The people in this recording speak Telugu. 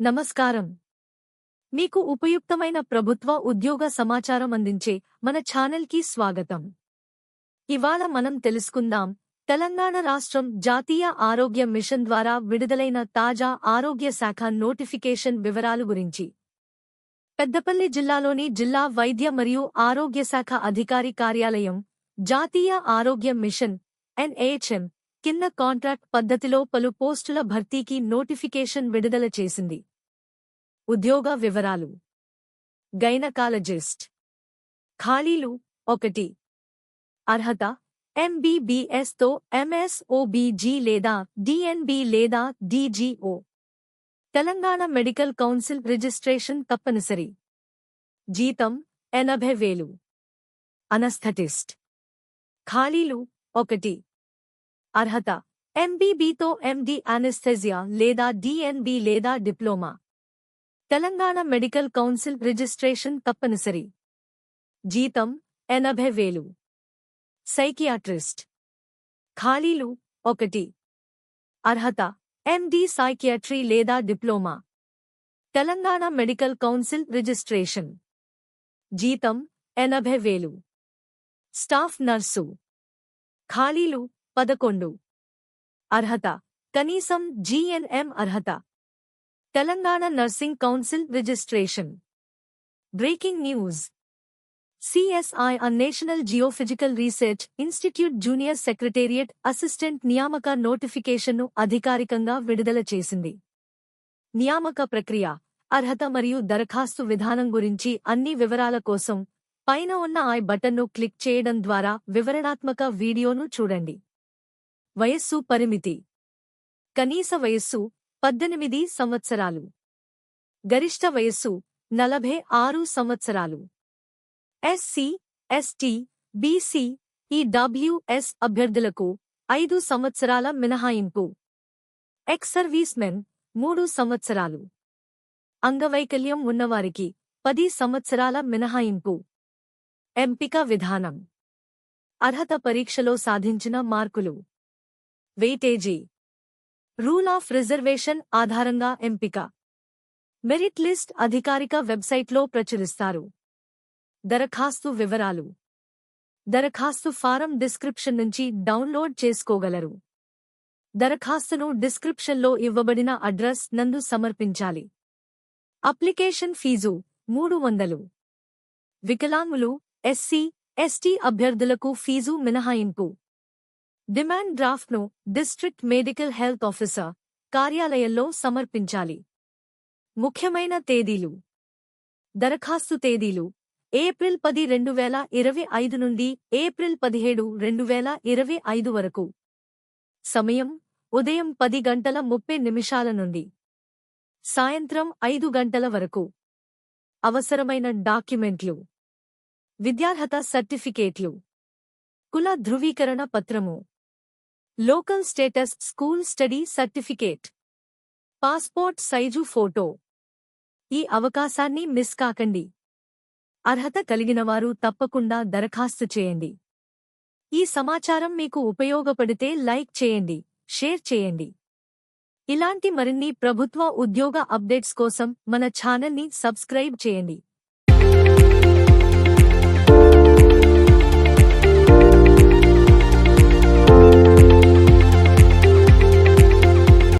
నమస్కారం. మీకు ఉపయుక్తమైన ప్రభుత్వ ఉద్యోగ సమాచారం అందించే మన ఛానల్కి స్వాగతం. ఇవాళ మనం తెలుసుకుందాం తెలంగాణ రాష్ట్రం జాతీయ ఆరోగ్య మిషన్ ద్వారా విడుదలైన తాజా ఆరోగ్య శాఖ నోటిఫికేషన్ వివరాలు గురించి. పెద్దపల్లి జిల్లాలోని జిల్లా వైద్య మరియు ఆరోగ్య శాఖ అధికారి కార్యాలయం జాతీయ ఆరోగ్య మిషన్ ఎన్ఏహెచ్ఎం కింద కాంట్రాక్ట్ పద్ధతిలో పలు పోస్టుల భర్తీకి నోటిఫికేషన్ విడుదల చేసింది. ఉద్యోగ వివరాలు. గైనకాలజిస్ట్. ఖాళీలు ఒకటి. అర్హత ఎంబీబీఎస్తో ఎంఎస్ఓబీజీ లేదా డిఎన్బి లేదా DGO Telangana medical council registration తప్పనిసరి. జీతం ఎనభై వేలు. అనస్థటిస్ట్. ఖాళీలు ఒకటి. అర్హత ఎంబీబీతో ఎండి అనెస్థెజియా లేదా డిఎన్బి లేదా diploma. Telangana medical council registration తప్పనిసరి. జీతం ఎనభై వేలు. సైకియాట్రిస్ట్. ఖాళీలు ఒకటి. అర్హత ఎండి సైకియాట్రీ లేదా diploma. Telangana medical council registration. జీతం ఎనభై వేలు. Staff nurse. ఖాళీలు పదకొండు. అర్హత కనీసం జీఎన్ఎం అర్హత. Telangana nursing council registration. Breaking news. CSI ఆ national geophysical research institute junior secretariat assistant నియామక నోటిఫికేషన్ను అధికారికంగా విడుదల చేసింది. నియామక ప్రక్రియ అర్హత మరియు దరఖాస్తు విధానం గురించి అన్ని వివరాల కోసం పైన ఉన్న ఐ బటన్ను క్లిక్ చేయడం ద్వారా వివరణాత్మక వీడియోను చూడండి. వయస్సు పరిమితి. కనీస వయస్సు పద్దెనిమిది సంవత్సరాలు. గరిష్ట వయస్సు నలభై ఆరు సంవత్సరాలు. ఎస్సీ ఎస్టీ బీసీ ఈడబ్ల్యూఎస్ అభ్యర్థులకు ఐదు సంవత్సరాల మినహాయింపు. ఎక్స్ సర్వీస్మెన్ మూడు సంవత్సరాలు. అంగవైకల్యం ఉన్నవారికి పది సంవత్సరాల మినహాయింపు. ఎంపిక విధానం. అర్హత పరీక్షలో సాధించిన మార్కులు. వెయిటేజీ. రూల్ ఆఫ్ రిజర్వేషన్ ఆధారంగా ఎంపిక. మెరిట్ లిస్ట్ అధికారిక వెబ్సైట్లో ప్రచురిస్తారు. దరఖాస్తు వివరాలు. దరఖాస్తు ఫారం డిస్క్రిప్షన్ నుంచి డౌన్లోడ్ చేసుకోగలరు. దరఖాస్తును డిస్క్రిప్షన్లో ఇవ్వబడిన అడ్రస్ నందు సమర్పించాలి. అప్లికేషన్ ఫీజు మూడు వందలు. వికలాంగులు ఎస్సీ ఎస్టీ అభ్యర్థులకు ఫీజు మినహాయింపు. డిమాండ్ డ్రాఫ్ట్ను డిస్ట్రిక్ట్ మెడికల్ హెల్త్ ఆఫీసర్ కార్యాలయంలో సమర్పించాలి. ముఖ్యమైన తేదీలు. దరఖాస్తు తేదీలు. ఏప్రిల్ పది రెండు వేల ఇరవై ఐదు నుండి ఏప్రిల్ పదిహేడు రెండు వేల ఇరవై ఐదు వరకు. సమయం. ఉదయం పది గంటల ముప్పై నిమిషాల నుండి. సాయంత్రం ఐదు గంటల వరకు. అవసరమైన డాక్యుమెంట్లు. విద్యార్హత సర్టిఫికేట్లు. కుల ధృవీకరణ పత్రము. Local status school study certificate. Passport size photo. ఈ అవకాశాన్ని మిస్ కాకండి. అర్హత కలిగినవారు తప్పకుండా దరఖాస్తు చేయండి. ఈ సమాచారం మీకు ఉపయోగపడితే లైక్ చేయండి షేర్ చేయండి. ఇలాంటి మరిన్ని ప్రభుత్వ ఉద్యోగ అప్డేట్స్ కోసం మన ఛానల్ని సబ్స్క్రైబ్ చేయండి.